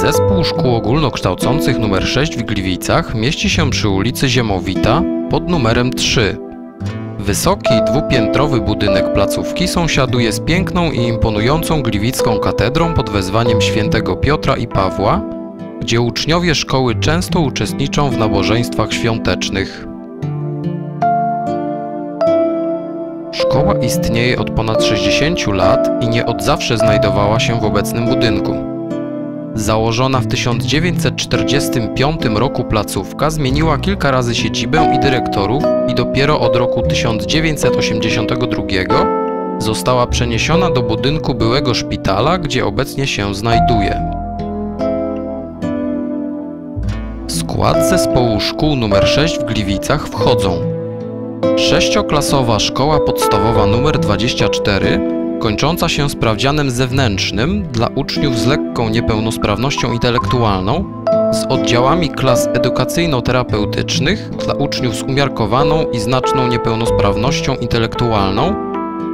Zespół Szkół Ogólnokształcących nr 6 w Gliwicach mieści się przy ulicy Ziemowita pod numerem 3. Wysoki, dwupiętrowy budynek placówki sąsiaduje z piękną i imponującą gliwicką katedrą pod wezwaniem świętego Piotra i Pawła, gdzie uczniowie szkoły często uczestniczą w nabożeństwach świątecznych. Szkoła istnieje od ponad 60 lat i nie od zawsze znajdowała się w obecnym budynku. Założona w 1945 roku placówka zmieniła kilka razy siedzibę i dyrektorów i dopiero od roku 1982 została przeniesiona do budynku byłego szpitala, gdzie obecnie się znajduje. W skład zespołu szkół nr 6 w Gliwicach wchodzą Sześcioklasowa szkoła podstawowa nr 24, kończąca się sprawdzianem zewnętrznym dla uczniów z lekką niepełnosprawnością intelektualną, z oddziałami klas edukacyjno-terapeutycznych dla uczniów z umiarkowaną i znaczną niepełnosprawnością intelektualną,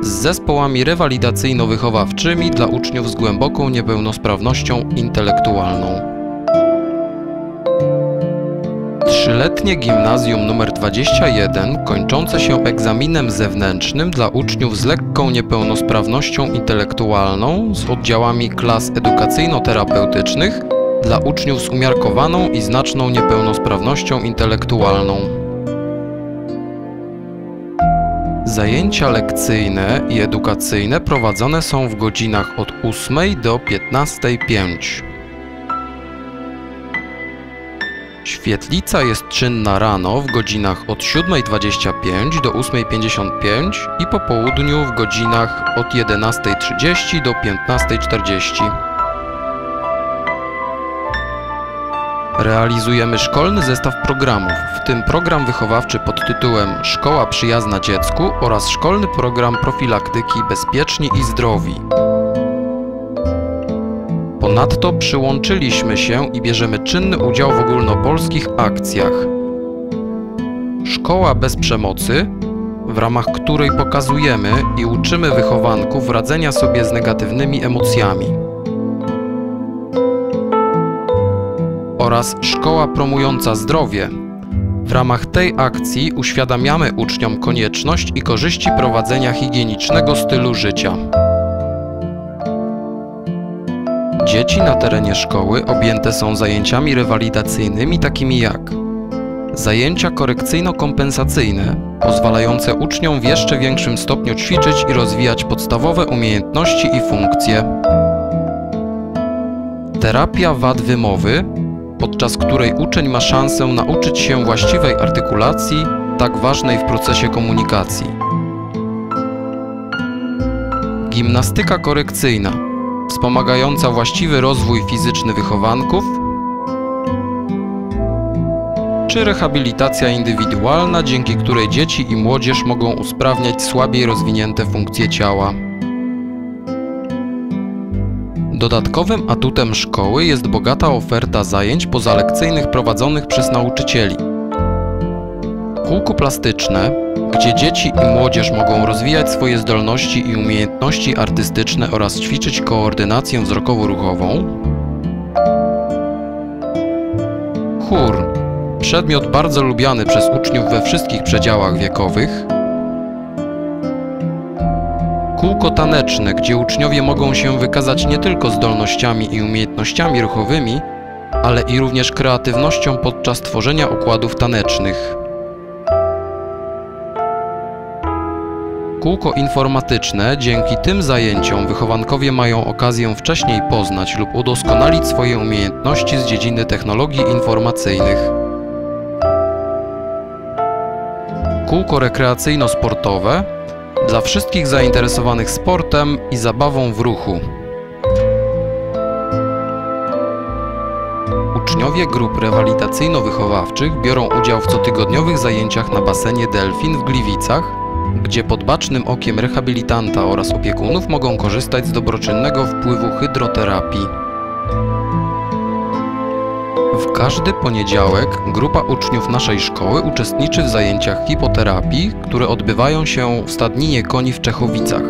z zespołami rewalidacyjno-wychowawczymi dla uczniów z głęboką niepełnosprawnością intelektualną. Trzyletnie gimnazjum nr 21, kończące się egzaminem zewnętrznym dla uczniów z lekką niepełnosprawnością intelektualną z oddziałami klas edukacyjno-terapeutycznych dla uczniów z umiarkowaną i znaczną niepełnosprawnością intelektualną. Zajęcia lekcyjne i edukacyjne prowadzone są w godzinach od 8 do 15.05. Świetlica jest czynna rano w godzinach od 7.25 do 8.55 i po południu w godzinach od 11.30 do 15.40. Realizujemy szkolny zestaw programów, w tym program wychowawczy pod tytułem Szkoła przyjazna dziecku oraz szkolny program profilaktyki Bezpieczni i Zdrowi. Ponadto przyłączyliśmy się i bierzemy czynny udział w ogólnopolskich akcjach. Szkoła bez przemocy, w ramach której pokazujemy i uczymy wychowanków radzenia sobie z negatywnymi emocjami. Oraz Szkoła promująca zdrowie. W ramach tej akcji uświadamiamy uczniom konieczność i korzyści prowadzenia higienicznego stylu życia. Dzieci na terenie szkoły objęte są zajęciami rewalidacyjnymi takimi jak zajęcia korekcyjno-kompensacyjne, pozwalające uczniom w jeszcze większym stopniu ćwiczyć i rozwijać podstawowe umiejętności i funkcje. Terapia wad wymowy, podczas której uczeń ma szansę nauczyć się właściwej artykulacji, tak ważnej w procesie komunikacji. Gimnastyka korekcyjna wspomagająca właściwy rozwój fizyczny wychowanków, czy rehabilitacja indywidualna, dzięki której dzieci i młodzież mogą usprawniać słabiej rozwinięte funkcje ciała. Dodatkowym atutem szkoły jest bogata oferta zajęć pozalekcyjnych prowadzonych przez nauczycieli. Kółko plastyczne, gdzie dzieci i młodzież mogą rozwijać swoje zdolności i umiejętności artystyczne oraz ćwiczyć koordynację wzrokowo-ruchową. Chór przedmiot bardzo lubiany przez uczniów we wszystkich przedziałach wiekowych. Kółko taneczne, gdzie uczniowie mogą się wykazać nie tylko zdolnościami i umiejętnościami ruchowymi, ale i również kreatywnością podczas tworzenia układów tanecznych. Kółko informatyczne, dzięki tym zajęciom wychowankowie mają okazję wcześniej poznać lub udoskonalić swoje umiejętności z dziedziny technologii informacyjnych. Kółko rekreacyjno-sportowe dla wszystkich zainteresowanych sportem i zabawą w ruchu. Uczniowie grup rewalidacyjno-wychowawczych biorą udział w cotygodniowych zajęciach na basenie Delfin w Gliwicach gdzie pod bacznym okiem rehabilitanta oraz opiekunów mogą korzystać z dobroczynnego wpływu hydroterapii. W każdy poniedziałek grupa uczniów naszej szkoły uczestniczy w zajęciach hipoterapii, które odbywają się w stadninie koni w Czechowicach.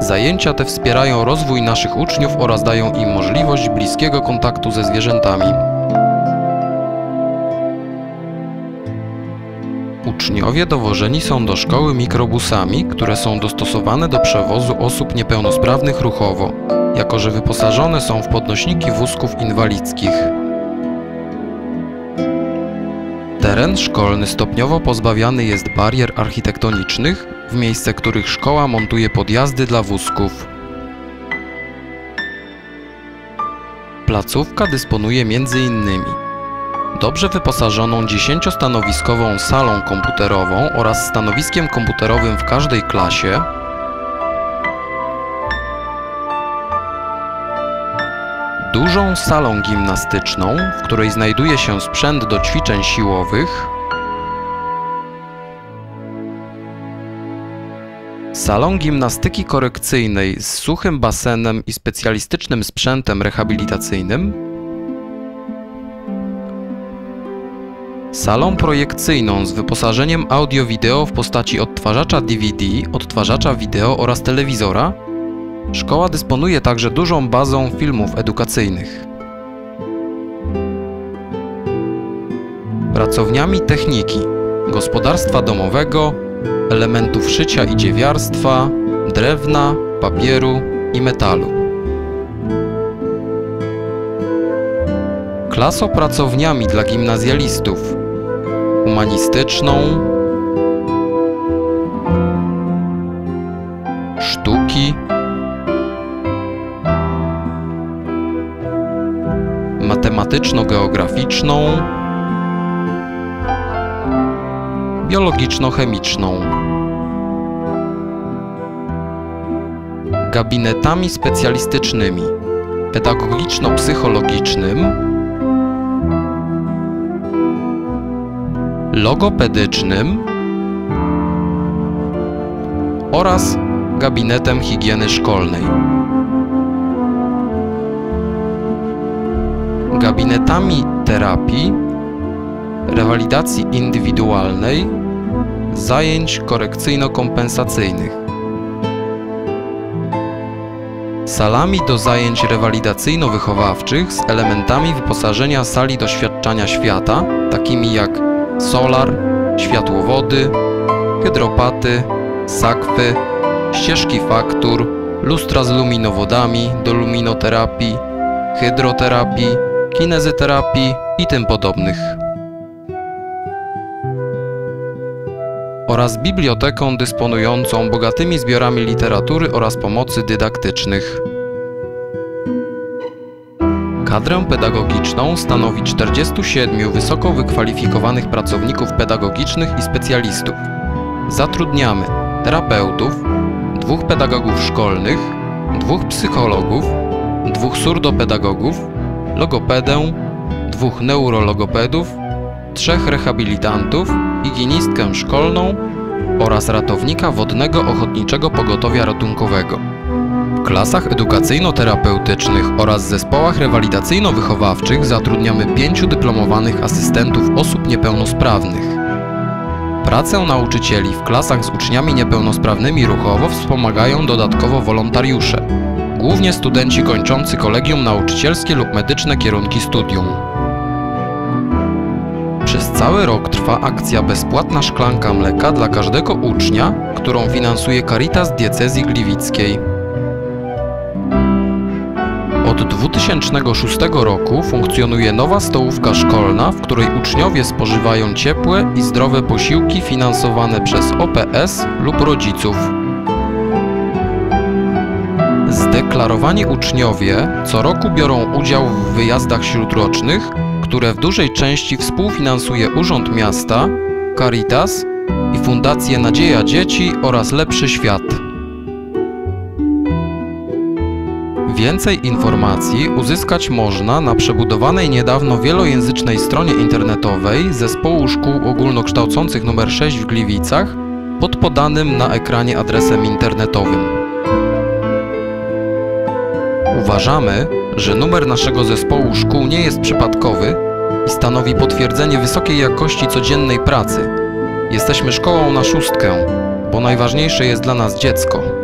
Zajęcia te wspierają rozwój naszych uczniów oraz dają im możliwość bliskiego kontaktu ze zwierzętami. Uczniowie dowożeni są do szkoły mikrobusami, które są dostosowane do przewozu osób niepełnosprawnych ruchowo, jako że wyposażone są w podnośniki wózków inwalidzkich. Teren szkolny stopniowo pozbawiany jest barier architektonicznych, w miejsce których szkoła montuje podjazdy dla wózków. Placówka dysponuje m.in. dobrze wyposażoną 10-stanowiskową salą komputerową oraz stanowiskiem komputerowym w każdej klasie, dużą salą gimnastyczną, w której znajduje się sprzęt do ćwiczeń siłowych, salą gimnastyki korekcyjnej z suchym basenem i specjalistycznym sprzętem rehabilitacyjnym, salą projekcyjną z wyposażeniem audio-wideo w postaci odtwarzacza DVD, odtwarzacza wideo oraz telewizora, Szkoła dysponuje także dużą bazą filmów edukacyjnych. Pracowniami techniki, gospodarstwa domowego, elementów szycia i dziewiarstwa, drewna, papieru i metalu. Klasopracowniami dla gimnazjalistów, humanistyczną, sztuki, matematyczno-geograficzną, biologiczno-chemiczną. Gabinetami specjalistycznymi, pedagogiczno-psychologicznym, logopedycznym oraz gabinetem higieny szkolnej. gabinetami terapii, rewalidacji indywidualnej, zajęć korekcyjno-kompensacyjnych, salami do zajęć rewalidacyjno-wychowawczych z elementami wyposażenia sali doświadczania świata, takimi jak solar, światłowody, hydropaty, sakwy, ścieżki faktur, lustra z luminowodami do luminoterapii, hydroterapii, kinezyterapii i tym podobnych. Oraz biblioteką dysponującą bogatymi zbiorami literatury oraz pomocy dydaktycznych. Kadrę pedagogiczną stanowi 47 wysoko wykwalifikowanych pracowników pedagogicznych i specjalistów. Zatrudniamy terapeutów, dwóch pedagogów szkolnych, dwóch psychologów, dwóch surdopedagogów, logopedę, dwóch neurologopedów, trzech rehabilitantów, higienistkę szkolną oraz ratownika Wodnego Ochotniczego Pogotowia Ratunkowego. Klasach edukacyjno-terapeutycznych oraz zespołach rewalidacyjno-wychowawczych zatrudniamy pięciu dyplomowanych asystentów osób niepełnosprawnych. Pracę nauczycieli w klasach z uczniami niepełnosprawnymi ruchowo wspomagają dodatkowo wolontariusze, głównie studenci kończący kolegium nauczycielskie lub medyczne kierunki studium. Przez cały rok trwa akcja Bezpłatna szklanka mleka dla każdego ucznia, którą finansuje Caritas Diecezji Gliwickiej. Od 2006 roku funkcjonuje nowa stołówka szkolna, w której uczniowie spożywają ciepłe i zdrowe posiłki finansowane przez OPS lub rodziców. Zdeklarowani uczniowie co roku biorą udział w wyjazdach śródrocznych, które w dużej części współfinansuje Urząd Miasta, Caritas i Fundację Nadzieja Dzieci oraz Lepszy Świat. Więcej informacji uzyskać można na przebudowanej niedawno wielojęzycznej stronie internetowej Zespołu Szkół Ogólnokształcących nr 6 w Gliwicach pod podanym na ekranie adresem internetowym. Uważamy, że numer naszego zespołu szkół nie jest przypadkowy i stanowi potwierdzenie wysokiej jakości codziennej pracy. Jesteśmy szkołą na szóstkę, bo najważniejsze jest dla nas dziecko.